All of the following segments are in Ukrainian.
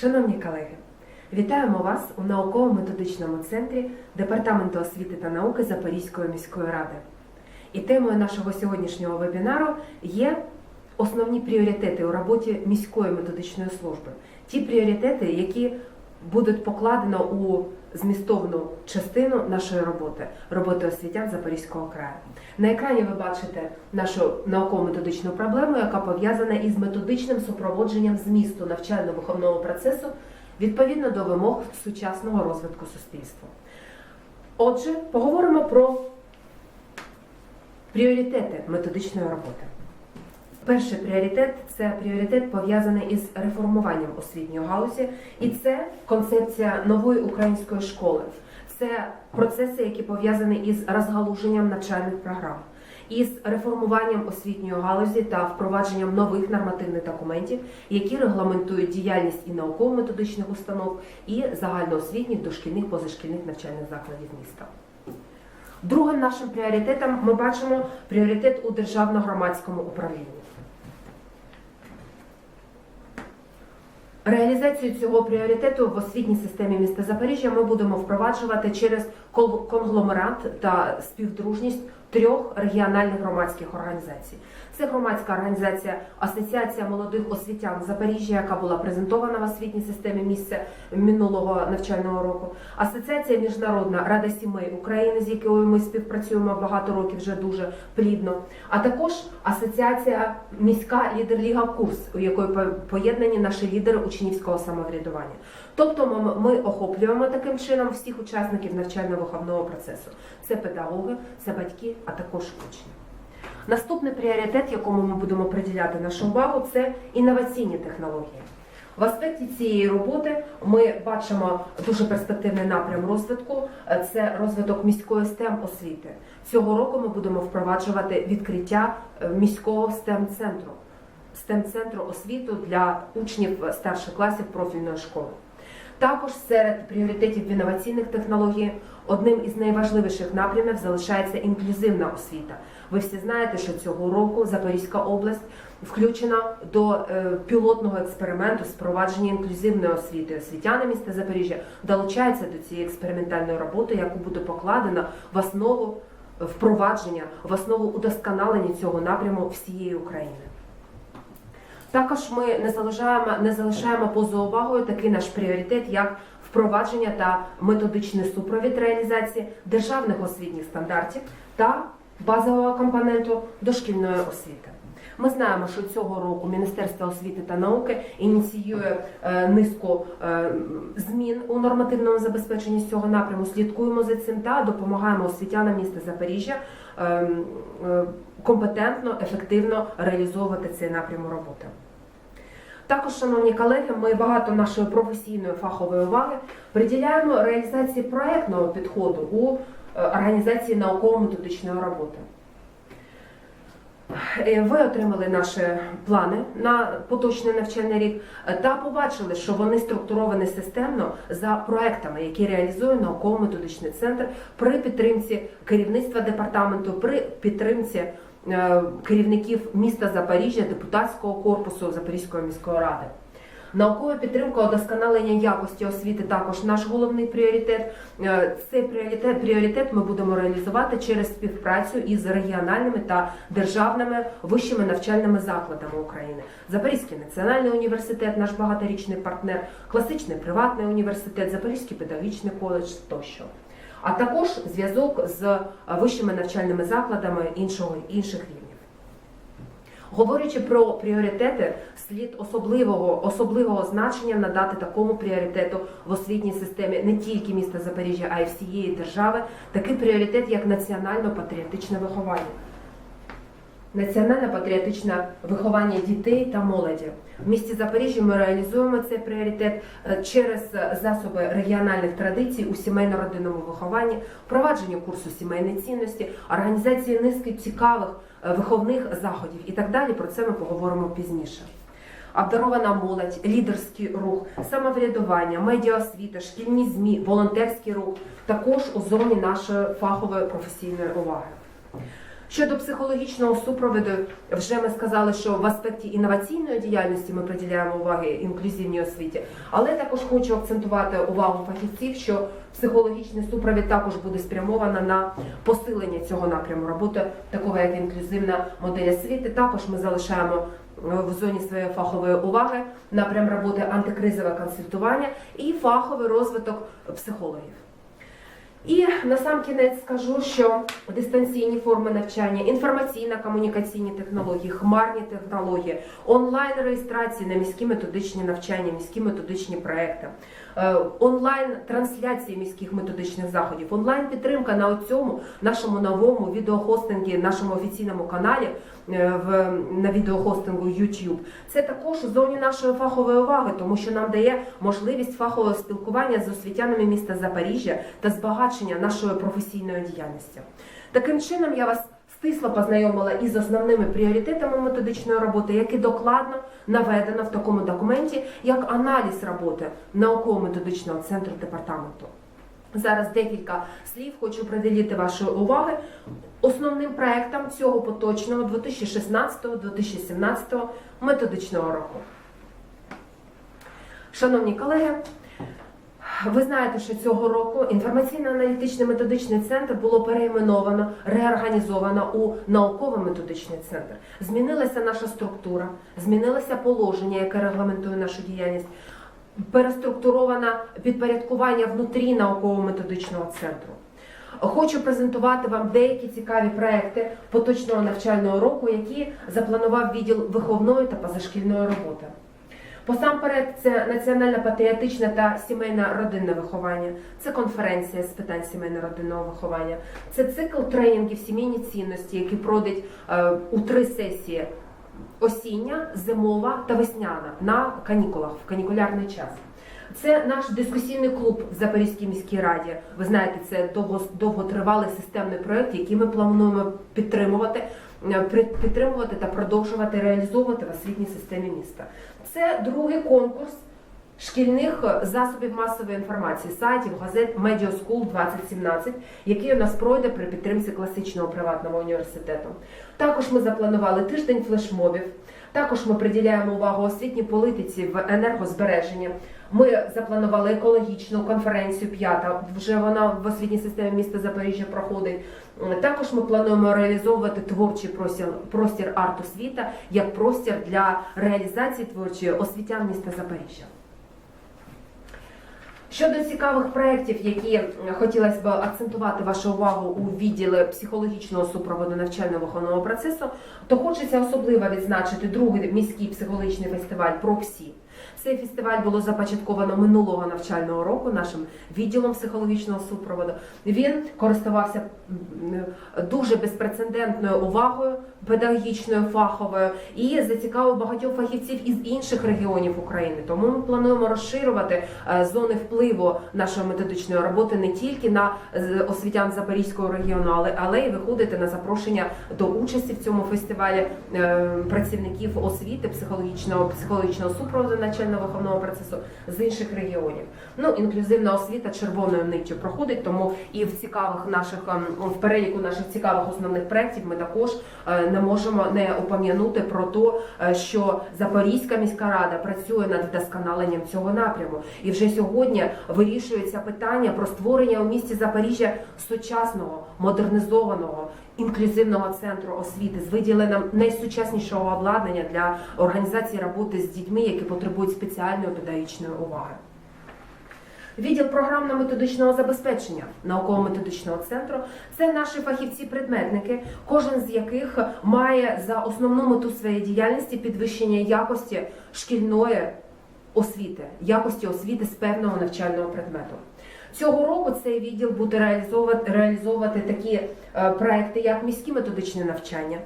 Шановні колеги, вітаємо вас у науково-методичному центрі Департаменту освіти та науки Запорізької міської ради. І темою нашого сьогоднішнього вебінару є основні пріоритети у роботі міської методичної служби. Ті пріоритети, які будуть покладено у змістовну частину нашої роботи роботи освітян Запорізького краю. На екрані ви бачите нашу науково-методичну проблему, яка пов'язана із методичним супроводженням змісту навчально-виховного процесу відповідно до вимог сучасного розвитку суспільства. Отже, поговоримо про пріоритети методичної роботи. Перший пріоритет це пріоритет пов'язаний із реформуванням освітньої галузі, і це концепція нової української школи. Це процеси, які пов'язані із розгалуженням навчальних програм, із реформуванням освітньої галузі та впровадженням нових нормативних документів, які регламентують діяльність і науково-методичних установ, і загальноосвітніх дошкільних позашкільних навчальних закладів міста. Другим нашим пріоритетом ми бачимо пріоритет у державно-громадському управлінні. Реалізацію цього пріоритету в освітній системі міста Запоріжжя ми будемо впроваджувати через конгломерат та співдружність трьох регіональних громадських організацій. Це громадська організація Асоціація молодих освітян Запоріжжя, яка була презентована в освітній системі місця минулого навчального року. Асоціація Міжнародна Рада сімей України, з якою ми співпрацюємо багато років вже дуже плідно. А також асоціація міська лідер-ліга курс, у якої поєднані наші лідери учнівського самоврядування. Тобто ми, охоплюємо таким чином всіх учасників навчально-виховного процесу. Це педагоги, це батьки, а також учні. Наступний пріоритет, якому ми будемо приділяти нашу увагу, це інноваційні технології. В аспекті цієї роботи ми бачимо дуже перспективний напрям розвитку це розвиток міської STEM освіти. Цього року ми будемо впроваджувати відкриття е, міського STEM центру STEM центру освіту для учнів старших класів профільної школи. Також серед пріоритетів інноваційних технологій одним із найважливіших напрямів залишається інклюзивна освіта. Ви всі знаєте, що цього року Запорізька область включена до е, пілотного експерименту з впровадження інклюзивної освіти. Освітяни міста Запоріжжя долучаються до цієї експериментальної роботи, яку буде покладена в основу впровадження, в основу удосконалення цього напряму всієї України. Також ми не залишаємо, не залишаємо поза увагою такий наш пріоритет, як впровадження та методичний супровід реалізації державних освітніх стандартів та базового компоненту дошкільної освіти. Ми знаємо, що цього року Міністерство освіти та науки ініціює е, низку е, змін у нормативному забезпеченні цього напряму. Слідкуємо за цим та допомагаємо освітянам міста Запоріжжя е, е, компетентно, ефективно реалізовувати цей напрям роботи. Також, шановні колеги, ми багато нашої професійної фахової уваги приділяємо реалізації проектного підходу у е, організації науково-методичної роботи. Е, Ви отримали наші плани на поточний навчальний рік е, та побачили, що вони структуровані системно за проектами, які реалізує науково-методичний центр при підтримці керівництва департаменту, при підтримці керівників міста Запоріжжя, депутатського корпусу Запорізької міської ради. Наукова підтримка удосконалення якості освіти також наш головний пріоритет. Е, Цей пріоритет, пріоритет ми будемо реалізувати через співпрацю із регіональними та державними вищими навчальними закладами України. Запорізький національний університет, наш багаторічний партнер, класичний приватний університет, Запорізький педагогічний коледж тощо. А також зв'язок з вищими навчальними закладами іншого інших рівнів. Говорячи про пріоритети, слід особливого особливого значення надати такому пріоритету в освітній системі не тільки міста Запоріжжя, а й всієї держави, такий пріоритет, як національно-патріотичне виховання. Національно-патріотичне виховання дітей та молоді в місті Запоріжжя. Ми реалізуємо цей пріоритет е, через засоби регіональних традицій у сімейно-родинному вихованні, впровадження курсу сімейної цінності, організації низки цікавих е, виховних заходів і так далі. Про це ми поговоримо пізніше. Обдарована молодь, лідерський рух, самоврядування, медіаосвіта, шкільні змі, волонтерський рух також у зоні нашої фахової професійної уваги. Щодо психологічного супроводу, вже ми сказали, що в аспекті інноваційної діяльності ми приділяємо уваги інклюзивній освіті, але також хочу акцентувати увагу фахівців, що психологічний супровід також буде спрямовано на посилення цього напряму роботи, такого як інклюзивна модель освіти. Також ми залишаємо е, в зоні своєї фахової уваги напрям роботи антикризове консультування і фаховий розвиток психологів. І на сам кінець скажу, що дистанційні форми навчання, інформаційно-комунікаційні технології, хмарні технології, онлайн реєстрації на міські методичні навчання, міські методичні проекти, е, онлайн трансляції міських методичних заходів, онлайн підтримка на цьому нашому новому відеохостингі, нашому офіційному каналі в на відеохостингу YouTube. Це також у зоні нашої фахової уваги, тому що нам дає можливість фахового спілкування з освітянами міста Запоріжжя та збагачення нашої професійної діяльності. Таким чином я вас стисло познайомила із основними пріоритетами методичної роботи, які докладно наведено в такому документі, як аналіз роботи науково-методичного центру департаменту. Зараз декілька слів хочу приділити вашої уваги основним проектам цього поточного 2016-2017 методичного року. Шановні колеги, ви знаєте, що цього року інформаційно-аналітичний методичний центр було переіменовано, реорганізовано у науково-методичний центр. Змінилася наша структура, змінилося положення, яке регламентує нашу діяльність, переструктуровано підпорядкування внутрі науково-методичного центру. Хочу презентувати вам деякі цікаві проекти поточного навчального року, які запланував відділ виховної та позашкільної роботи. Посамперед, це національне патріотичне та сімейне родинне виховання, це конференція з питань сімейно-родинного виховання, це цикл тренінгів сімейні цінності, які пройдуть е, у три сесії: осіння, зимова та весняна на канікулах в канікулярний час. Це наш дискусійний клуб в Запорізькій міській раді. Ви знаєте, це довго довготривалий системний проект, який ми плануємо підтримувати, е, підтримувати та продовжувати реалізовувати в освітній системі міста. Це другий конкурс шкільних е, засобів масової інформації, сайтів, газет School 2017, який у нас пройде при підтримці класичного приватного університету. Також ми запланували тиждень флешмобів. Також ми приділяємо увагу освітній політиці в енергозбереженні. Ми запланували екологічну конференцію п'ята. Вже вона в освітній системі міста Запоріжжя проходить. Також ми плануємо реалізовувати творчий простір, простір арт-освіта як простір для реалізації творчої освітян міста Запоріжжя. Щодо цікавих проєктів, які хотілося б акцентувати вашу увагу у відділі психологічного супроводу навчально-виховного процесу, то хочеться особливо відзначити другий міський психологічний фестиваль «Пропсі». Цей фестиваль було започатковано минулого навчального року нашим відділом психологічного супроводу. Він користувався дуже безпрецедентною увагою педагогічною, фаховою і зацікавив багатьох фахівців із інших регіонів України. Тому ми плануємо розширювати е, зони впливу нашої методичної роботи не тільки на е, освітян Запорізького регіону, але але й виходити на запрошення до участі в цьому фестивалі е, працівників освіти, психологічного психологічного супроводу навчально-виховного процесу з інших регіонів. Ну інклюзивна освіта червоною ниттю проходить, тому і в цікавих наших ем, в переліку наших цікавих основних проєктів ми також е, не можемо не опам'янути про те, що Запорізька міська рада працює над вдосконаленням цього напряму. І вже сьогодні вирішується питання про створення у місті Запоріжжя сучасного, модернізованого. Інклюзивного центру освіти з виділенням найсучаснішого обладнання для організації роботи з дітьми, які потребують спеціальної педагогічної уваги. Відділ програмно-методичного забезпечення науково-методичного центру це наші фахівці-предметники, кожен з яких має за основну мету своєї діяльності підвищення якості шкільної освіти, якості освіти з певного навчального предмету. Цього року цей відділ буде реалізовувати, реалізовувати такі проекти, як міські методичні навчання.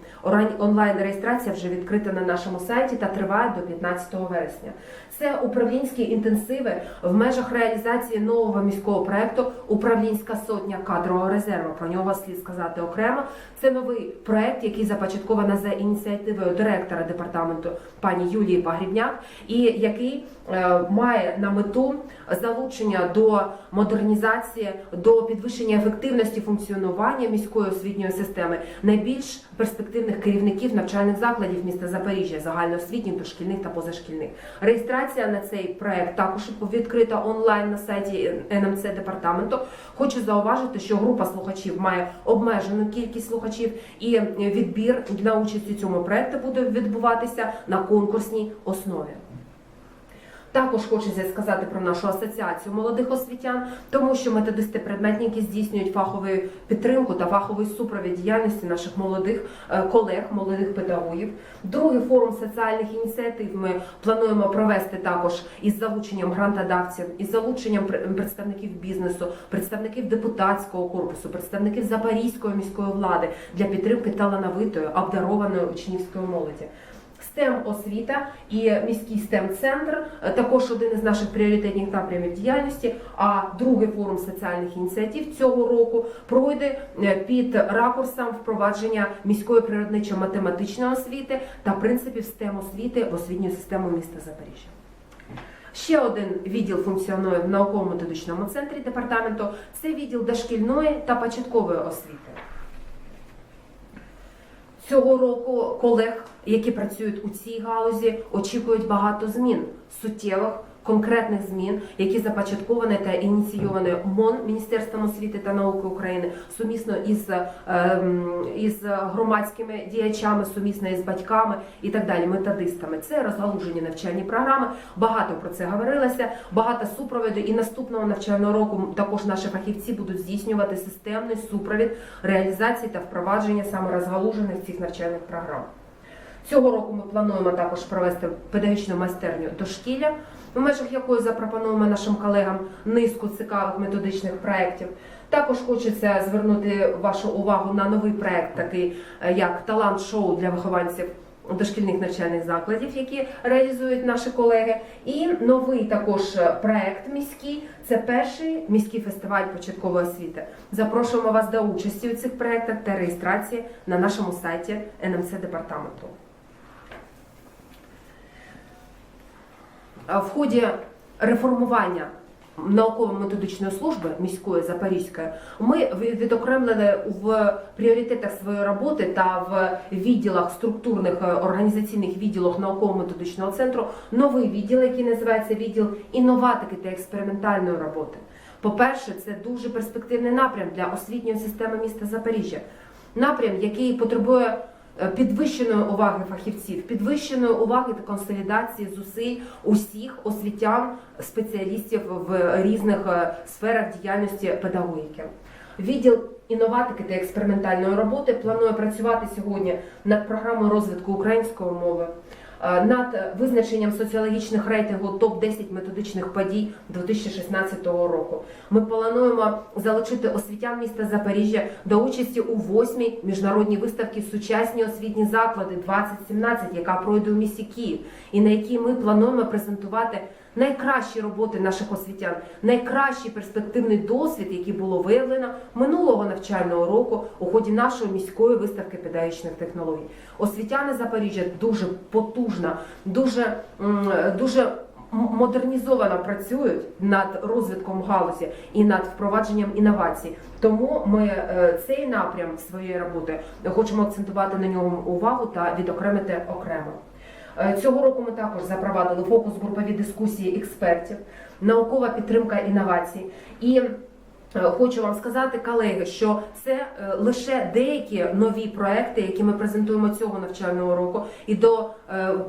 Онлайн реєстрація вже відкрита на нашому сайті та триває до 15 вересня. Це управлінські інтенсиви в межах реалізації нового міського проекту Управлінська сотня кадрового резерву. Про нього слід сказати окремо. Це новий проект, який започатковано за ініціативою директора департаменту пані Юлії Пагрібняк, і який е, має на мету залучення до модернізації, до підвищення ефективності функціонування міської міської освітньої системи, найбільш перспективних керівників навчальних закладів міста Запоріжжя, загальноосвітніх, дошкільних та позашкільних. Реєстрація на цей проект також відкрита онлайн на сайті НМЦ департаменту. Хочу зауважити, що група слухачів має обмежену кількість слухачів, і відбір для участі в цьому проекті буде відбуватися на конкурсній основі. Також хочеться сказати про нашу асоціацію молодих освітян, тому що методисти-предметники здійснюють фахову підтримку та фаховий супровід діяльності наших молодих е, колег, молодих педагогів. Другий форум соціальних ініціатив ми плануємо провести також із залученням грантодавців, із залученням представників бізнесу, представників депутатського корпусу, представників Запорізької міської влади для підтримки талановитої обдарованої учнівської молоді. STEM освіта і міський STEM центр також один із наших пріоритетних напрямів діяльності. А другий форум соціальних ініціатив цього року пройде е, під ракурсом впровадження міської природничо-математичної освіти та принципів STEM освіти в освітню систему міста Запоріжжя. Ще один відділ функціонує в науково-методичному центрі департаменту. Це відділ дошкільної та початкової освіти. Цього року колег, які працюють у цій галузі, очікують багато змін, суттєвих конкретних змін, які започатковані та ініційовані МОН Міністерством освіти та науки України сумісно із, ем, із громадськими діячами, сумісно із батьками і так далі, методистами. Це розгалужені навчальні програми. Багато про це говорилося, багато супроводу. І наступного навчального року також наші фахівці будуть здійснювати системний супровід реалізації та впровадження саме розгалужених цих навчальних програм. Цього року ми плануємо також провести педагогічну майстерню дошкілля, в межах якої запропонуємо нашим колегам низку цікавих методичних проєктів. Також хочеться звернути вашу увагу на новий проєкт, такий е, як талант-шоу для вихованців дошкільних навчальних закладів, які реалізують наші колеги. І новий також проєкт міський це перший міський фестиваль початкової освіти. Запрошуємо вас до участі у цих проєктах та реєстрації на нашому сайті НМЦ департаменту. В ході реформування науково-методичної служби міської Запорізької ми відокремлили в пріоритетах своєї роботи та в відділах структурних е, організаційних відділах науково-методичного центру новий відділ, який називається відділ інноватики та експериментальної роботи. По-перше, це дуже перспективний напрям для освітньої системи міста Запоріжжя. Напрям, який потребує е, підвищеної уваги фахівців, підвищеної уваги та консолідації зусиль усіх освітян, спеціалістів в різних е, сферах діяльності педагогіки. Відділ інноватики та експериментальної роботи планує працювати сьогодні над програмою розвитку української мови, е, над визначенням соціологічних рейтингу топ-10 методичних подій 2016 року. Ми плануємо залучити освітян міста Запоріжжя до участі у восьмій міжнародній виставці Сучасні освітні заклади 2017, яка пройде у місті Київ, і на якій ми плануємо презентувати найкращі роботи наших освітян, найкращий перспективний досвід, який було виявлено минулого навчального року у ході нашої міської виставки педагогічних технологій. Освітяни Запоріжжя дуже потужно, дуже, дуже модернізовано працюють над розвитком галузі і над впровадженням інновацій. Тому ми е, цей напрям своєї роботи хочемо акцентувати на ньому увагу та відокремити окремо. Е, Цього року ми також запровадили фокус групові дискусії експертів, наукова підтримка інновацій. І е, хочу вам сказати, колеги, що це е, лише деякі нові проекти, які ми презентуємо цього навчального року, і до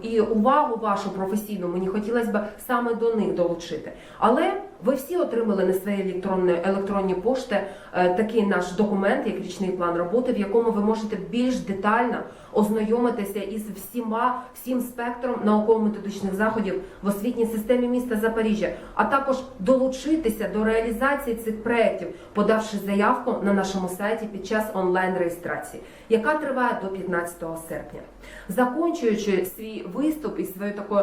і увагу вашу професійну мені хотілося б саме до них долучити. Але ви всі отримали на свої електронні, електронні пошти е, такий наш документ, як річний план роботи, в якому ви можете більш детально ознайомитися із всіма всім спектром науково-методичних заходів в освітній системі міста Запоріжжя, а також долучитися до реалізації цих проєктів, подавши заявку на нашому сайті під час онлайн реєстрації, яка триває до 15 серпня. Закінчуючи свій виступ і свою таку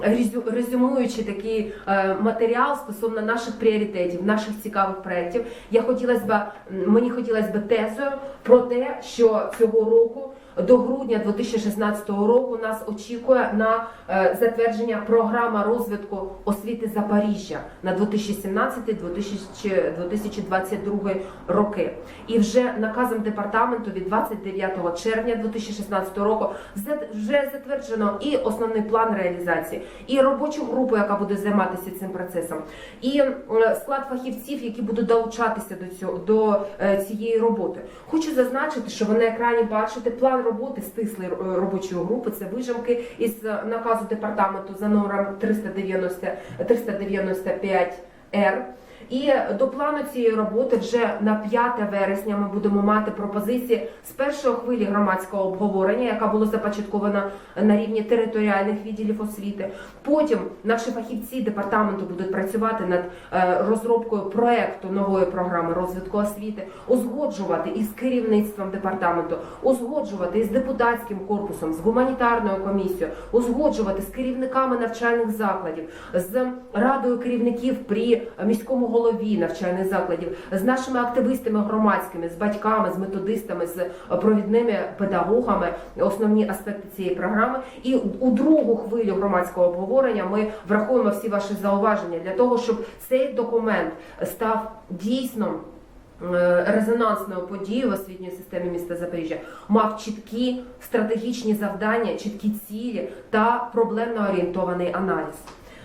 резю- резюмуючи такий е, матеріал стосовно наших пріоритетів, наших цікавих проєктів, я хотілась б мені хотілося б тезою про те, що цього року до грудня 2016 року нас очікує на е, затвердження програма розвитку освіти Запоріжжя на 2017-2022 роки. І вже наказом департаменту від 29 червня 2016 року вже затверджено і основний план реалізації, і робочу групу, яка буде займатися цим процесом, і е, склад фахівців, які будуть долучатися до цього до е, цієї роботи. Хочу зазначити, що ви на екрані бачите план роботи стислої е, робочої групи. Це вижимки із наказу департаменту за номером 390 395 Р. І до плану цієї роботи вже на 5 вересня ми будемо мати пропозиції з першої хвилі громадського обговорення, яка була започаткована на рівні територіальних відділів освіти. Потім наші фахівці департаменту будуть працювати над е, розробкою проекту нової програми розвитку освіти, узгоджувати із керівництвом департаменту, узгоджувати із депутатським корпусом, з гуманітарною комісією, узгоджувати з керівниками навчальних закладів, з радою керівників при міському голові навчальних закладів, з нашими активистами громадськими, з батьками, з методистами, з провідними педагогами, основні аспекти цієї програми. І у другу хвилю громадського обговорення ми врахуємо всі ваші зауваження для того, щоб цей документ став дійсно. е, Резонансною подією в освітньої системі міста Запоріжжя мав чіткі стратегічні завдання, чіткі цілі та проблемно орієнтований аналіз.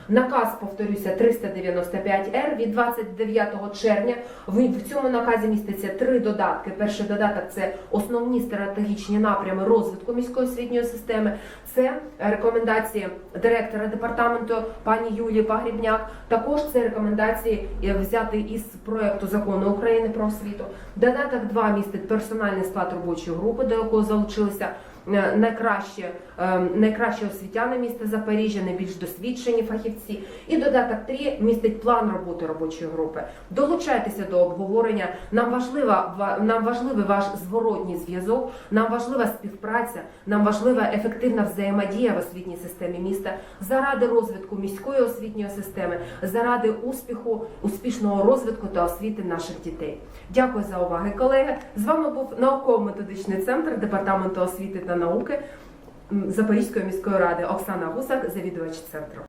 Наказ, повторюся, 395Р від 29 червня. В цьому наказі міститься три додатки. Перший додаток це основні стратегічні напрями розвитку міської освітньої системи. Це рекомендації директора департаменту пані Юлії Пагрібняк. Також це рекомендації е, взяти із проекту закону України про освіту. Додаток 2 містить персональний склад робочої групи, до якого залучилися е, найкращі, е, найкращі освітяни міста Запоріжжя, найбільш досвідчені фахівці. І додаток 3 містить план роботи робочої групи. Долучайтеся до обговорення. Нам важлива ва- нам важливий ваш зворотній зв'язок, нам важлива співпраця, нам важлива ефективна взаємодія в освітній системі міста заради розвитку міської освітньої системи, заради успіху, успішного розвитку та освіти наших дітей. Дякую за увагу, колеги. З вами був науково-методичний центр департаменту освіти та науки Запорізької міської ради Оксана Гусак, завідувач центру.